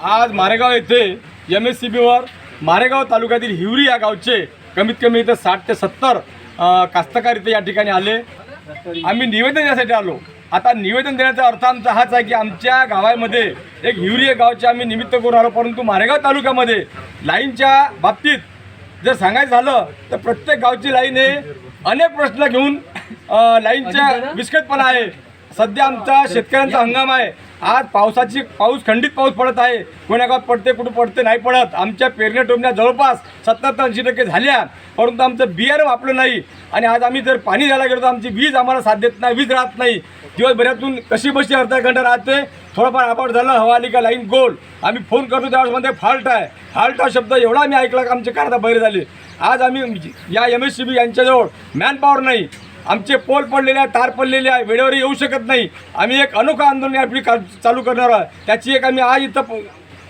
आज मारेगाव येथे M S C बीवर मारेगाव तालुक्यातील हिवरी या गावचे कमीत कमी इथं साठ ते सत्तर कास्तकार इथे या ठिकाणी आले. आम्ही निवेदन देण्यासाठी आलो. आता निवेदन देण्याचा अर्थ आमचा हाच आहे की आमच्या गावामध्ये एक हिवरी या गावचे आम्ही निमित्त करून आलो परंतु मारेगाव तालुक्यामध्ये लाईनच्या बाबतीत जर सांगायचं झालं तर प्रत्येक गावची लाईन हे अनेक प्रश्न घेऊन लाईनच्या विस्कटपणा आहे. सध्या आमचा शेतकऱ्यांचा हंगाम आहे. आज पावसाची पाऊस खंडित पाऊस पडत आहे. कोण्या गावात पडते कुठं पडते नाही पडत. आमच्या पेरण्या टोमण्या जवळपास सत्तर ते ऐंशी टक्के झाल्या. परंतु आमचं बियाणं वापरलं नाही. आणि आज आम्ही जर पाणी द्यायला गेलो तर आमची वीज आम्हाला साथ देत नाही वीज राहत नाही. दिवसभरातून कशी बशी अर्धा घंटा राहते? थोडंफार आबाड झालं हवा आली का लाईन गोल. आम्ही फोन करतो त्यावेळेस म्हणते फाल्ट आहे. फाल्ट हा शब्द एवढा आम्ही ऐकला का आमचे कारता बहिरे झाले. आज आम्ही या एम एस सी बी यांच्याजवळ मॅनपॉवर नाही. आमचे पोल पडलेले आहे तार पडलेले आहे वेळेवर येऊ शकत नाही. आम्ही एक अनोखा आंदोलन आपली चालू करणार आहोत. त्याची एक आम्ही आज इथं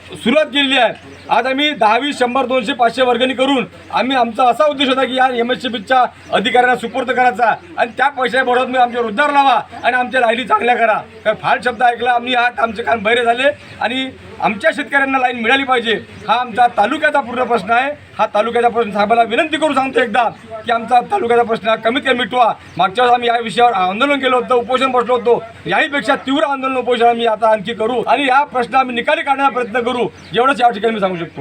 सुरुवात केलेली आहे. आज आम्ही दहावी शंभर दोनशे पाचशे वर्गणी करून आम्ही आमचा असा उद्देश होता की या एम एस सी बीच्या अधिकाऱ्यांना सुपूर्द करायचा आणि त्या पैशा बरोबर मी आमच्या रोजगार लावा आणि आमच्या लाईनी चांगल्या करा. काय फार शब्द ऐकला. आम्ही आज आमचे कान बहिरे झाले आणि आमच्या शेतकऱ्यांना लाईन मिळाली पाहिजे हा आमचा तालुक्याचा पूर्ण प्रश्न आहे. हा तालुक्याचा प्रश्न साहेबाला विनंती करून सांगतो एकदा की आमचा तालुक्याचा प्रश्न कमीत कमी मिटवा. मागच्या वेळेस आम्ही या विषयावर आंदोलन केलं होतं उपोषण बसलो होतो. याहीपेक्षा तीव्र आंदोलन उपोषण आम्ही आता आणखी करू आणि या प्रश्न आम्ही निकाली काढण्याचा प्रयत्न करू. एवढंच या ठिकाणी मी सांगू शकतो.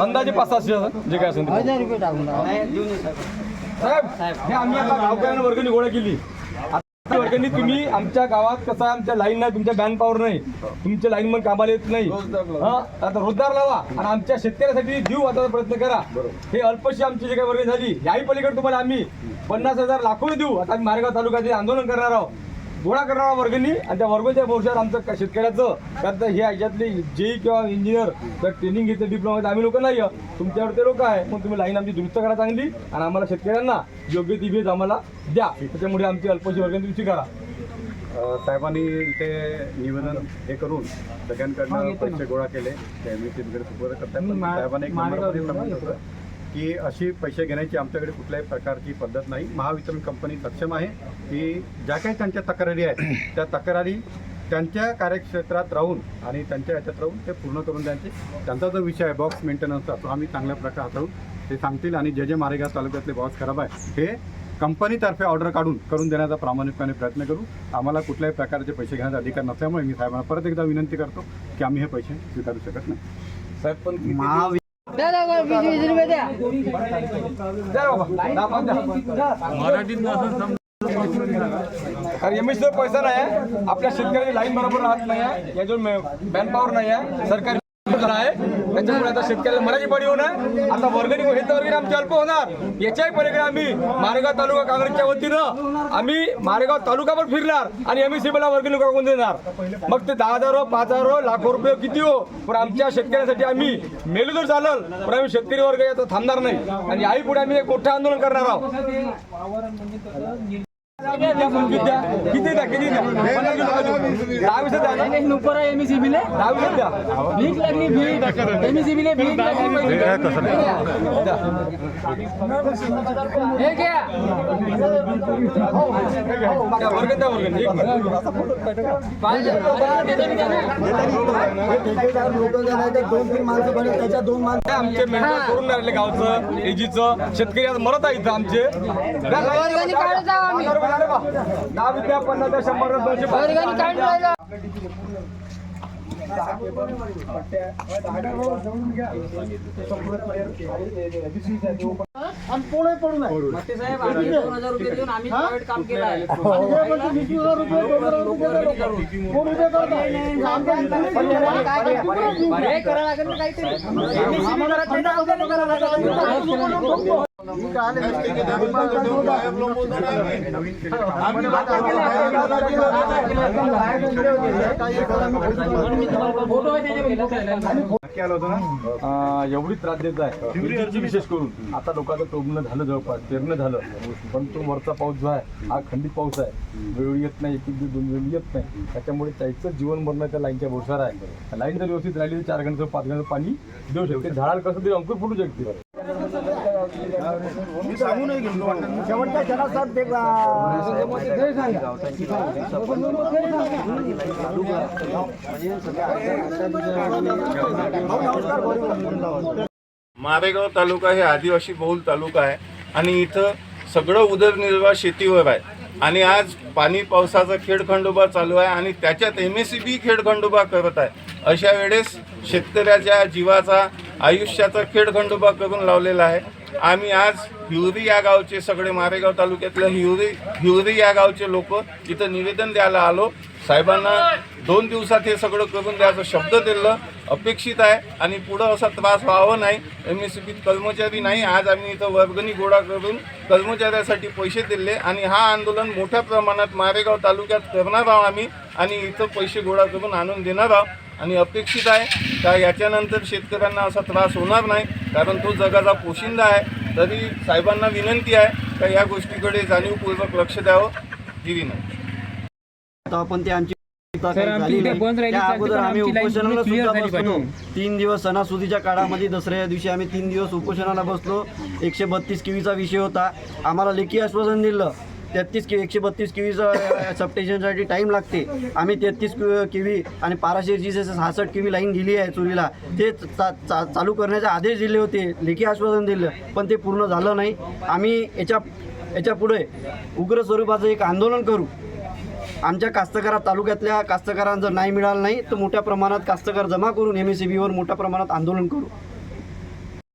अंदाजे पाच सहाशे जे काय असेल साहेब हे आम्ही आता गावकऱ्यांना वर्गणी गोळा केली. आता वर्गणी तुम्ही आमच्या गावात कसं आमच्या लाईन नाही तुमच्या बॅन पॉवर नाही. तुमचे लाईन मन कामाला येत नाही. आता रोजगार लावा आणि आमच्या शेतकऱ्यासाठी देऊ आता प्रयत्न करा. हे अल्पशी आमची जी काही वर्गणी झाली याही पलीकडे तुम्हाला आम्ही पन्नास हजार लाखो देऊ. आता आम्ही मारेगाव तालुक्याचे आंदोलन करणार आहोत. गोळा करणार वर्गणी आणि त्या वर्गणीच्या भविष्यात आमचं शेतकऱ्याचं. कारण हे याच्यातले जेई किंवा इंजिनियर किंवा ट्रेनिंग घेतलं डिप्लोमा आम्ही लोक नाही. तुमच्यावर ते लोक आहे. मग तुम्ही लाईन आमची दुरुस्त करा चांगली आणि आम्हाला शेतकऱ्यांना योग्य ती वीज आम्हाला द्या. त्याच्यामुळे आमची अल्पशी वर्गणी तुम्ही स्वीकारा अ, साहेबांनी इथे निवेदन हे करून सगळ्यांकडनं पैसे गोळा केले. ते मी तिकडे करतात साहेबांनी एक की अशी पैसे घेण्याची आमच्याकडे कुठल्याही प्रकारची पद्धत नाही. महावितरण कंपनी सक्षम आहे की ज्या काही त्यांच्या तक्रारी आहेत त्या तक्रारी त्यांच्या कार्यक्षेत्रात राहून आणि त्यांच्या याच्यात राहून ते पूर्ण करून द्यायचे. त्यांचा जो विषय आहे बॉक्स मेंटेनन्सचा तो आम्ही चांगल्या प्रकारे हाताळून ते सांगतील आणि जे जे मारेगाव तालुक्यातले बॉक्स खराब आहे हे कंपनीतर्फे ऑर्डर काढून करून देण्याचा प्रामाणिकपणे प्रयत्न करू. आम्हाला कुठल्याही प्रकारचे पैसे घेण्याचा अधिकार नसल्यामुळे मी साहेबांना परत एकदा विनंती करतो की आम्ही हे पैसे स्वीकारू शकत नाही. साहेब पण द्या द्या बरं, वीस वीस रुपये द्या. द्या बाबा, दहा पाच द्या. कारण एम एस पैसा नाही आहे आपल्या शेतकऱ्याची लाईन बरोबर राहत नाही आहे याच्यावर मॅन पॉवर नाही आहे सरकारी झाला आहे. त्याच्यामुळे आता शेतकऱ्याला मराठी पडी होणार आता वर्गणी हे तर वर्गणी आमची अल्प होणार. याच्याही पलीकडे आम्ही मारेगाव तालुका काँग्रेसच्या वतीनं आम्ही मारेगाव तालुकावर फिरणार आणि एम एस ला वर्गणी करून देणार. मग ते दहा हजार हो पाच हजार हो लाखो रुपये किती हो पण आमच्या शेतकऱ्यासाठी आम्ही मेलू जर चालल पण आम्ही शेतकरी वर्ग याचा थांबणार नाही. आणि याही पुढे आम्ही एक मोठं आंदोलन करणार आहोत. किती द्या किती द्या किती द्या पन्नास किलो काजू. दहा वीस द्या ना. ऊपर एमएससीबी ने दहा वीस द्या भीख लगली भीख एमएससीबी ने भीख लगली द्या. क्या द्या, वर्गण द्या वर्गण एक मिनिट. हे आमचे मेंबर करून राहिले गावचं एजीचं शेतकरी आज मरत आहे इथं आमचे दहा रुपये पन्नास शंभर दोनशे राहिलो मते साहेब आम्ही दोन हजार रुपये देऊन आम्ही प्रायव्हेट काम केलं आहे हे लागेल काहीतरी एवढी त्रास देत आहे. विशेष करून. आता लोकांचं टोबणं झालं जवळपास पेरणं झालं. पण तो वरचा पाऊस जो आहे हा खंडित पाऊस आहे. वेळी येत नाही एक दोन वेळी येत नाही. त्याच्यामुळे त्याचं जीवन मरण त्या लाईनच्या भोसार आहे. लाईन जर व्यवस्थित राहिली तर चार घंटे पाच घंटे पाणी देऊ शकते. झाडाला कसं तरी अंकुर फुटू शकते. मी सांगूनही गेलो. शेवटच्या क्षणात साहेब ते मारेगाव तालुका हे आदिवासी बहुल तालुका आहे आणि इथं सगळं उदरनिर्वाह शेतीवर आहे. आणि आज पाणी पावसाचा खेडखंडोबा चालू आहे आणि त्याच्यात एम एस सी बी खेडखंडोबा करत आहे. अशा वेळेस शेतकऱ्याच्या जीवाचा आयुष्याचा खेडखंडोबा करून लावलेला आहे. आम्ही आज हिवरी या गावचे सगळे मारेगाव तालुक्यातलं हिवरी हिवरी या गावचे लोक इथं निवेदन द्यायला आलो. साहेबांना दोन दिवसात हे सगळं करून द्यायचं शब्द दिलं. अपेक्षित आहे आणि पुढं असा त्रास व्हावा नाही. एम एस सी बीत कर्मचारी नाही. आज आम्ही इथं वर्गणी गोळा करून कर्मचाऱ्यासाठी पैसे दिले आणि हा आंदोलन मोठ्या प्रमाणात मारेगाव तालुक्यात करणार आहोत आम्ही आणि इथं पैसे गोळा करून आणून देणार आहोत. आणि अपेक्षित आहे का याच्यानंतर शेतकऱ्यांना असा त्रास होणार नाही. कारण तो जगाचा पोशिंदा आहे. तरी साहेबांना विनंती आहे का या गोष्टीकडे जाणीवपूर्वक लक्ष द्यावं? ही विनंती आता आपण ते आमची सर, आमची इथे बंद राहिली त्या चालते, अगोदर पण आम्ही उपोषणाला सुद्धा बसलो. तीन दिवस सणासुदीच्या काळामध्ये दसऱ्या दिवशी आम्ही तीन दिवस उपोषणाला बसलो. एकशे बत्तीस केवीचा विषय होता. आम्हाला लेखी आश्वासन दिलं. तेहतीस के एकशे बत्तीस किवीचं सबटेशनसाठी टाईम लागते. आम्ही तेहतीस किवी आणि पाराशेरची जे सहासष्ट किवी लाईन दिली आहे चोरीला. ते चा- चा- चालू करण्याचे आदेश दिले होते लेखी आश्वासन दिलं पण ते पूर्ण झालं नाही. आम्ही याच्या याच्यापुढे उग्र स्वरूपाचं एक आंदोलन करू. आमच्या कास्तकारा तालुक्यातल्या कास्तकारांना जर नाही मिळालं नाही तर मोठ्या प्रमाणात कास्तकार जमा करून एम एस सी बीवर मोठ्या प्रमाणात आंदोलन करू.